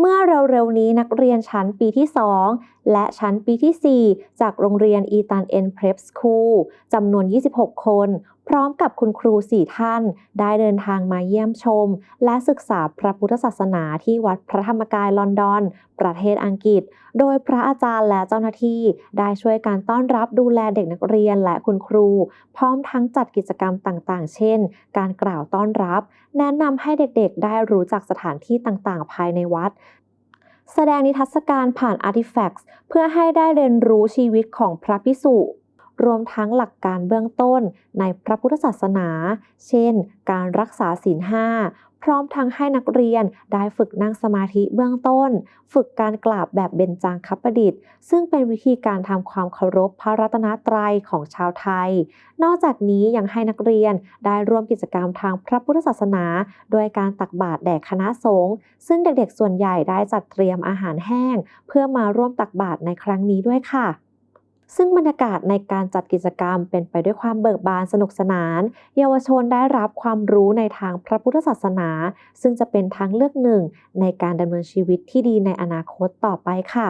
เมื่อเร็วๆนี้นักเรียนชั้นปีที่ 2 และชั้นปีที่ 4 จากโรงเรียนอีตันเอ็นเพรสคูลจำนวน 26 คน พร้อมกับคุณครู4ท่าน ได้เดินทางมาเยี่ยมชม และศึกษาพระพุทธศาสนาที่วัดพระธรรมกายลอนดอน ประเทศอังกฤษ โดยพระอาจารย์และเจ้าหน้าที่ ได้ช่วยการต้อนรับดูแลเด็กนักเรียนและคุณครู พร้อมทั้งจัดกิจกรรมต่างๆ เช่น การกล่าวต้อนรับ แนะนำให้เด็กๆ ได้รู้จักสถานที่ต่างๆ ภายในวัดแสดงนิทรรศการผ่านอาร์ติแฟกต์เพื่อให้ได้เรียนรู้ชีวิตของพระพิสุ รวมทั้งหลักการเบื้องต้นในพระพุทธศาสนา เช่น การรักษาศีลห้าพร้อมทั้งให้นักเรียนได้ฝึกนั่งสมาธิเบื้องต้น ฝึกการกราบแบบเบญจางคประดิษฐ์ ซึ่งเป็นวิธีการทำความเคารพพระรัตนตรัยของชาวไทย นอกจากนี้ยังให้นักเรียนได้ร่วมกิจกรรมทางพระพุทธศาสนา โดยการตักบาตรแด่คณะสงฆ์ซึ่งเด็กๆส่วนใหญ่ได้จัดเตรียมอาหารแห้ง เพื่อมาร่วมตักบาตรในครั้งนี้ด้วยค่ะ ซึ่งบรรยากาศในการจัดกิจกรรมเป็นไปด้วยความเบิกบานสนุกสนาน เยาวชนได้รับความรู้ในทางพระพุทธศาสนา ซึ่งจะเป็นทางเลือกหนึ่งในการดำเนินชีวิตที่ดีในอนาคตต่อไปค่ะ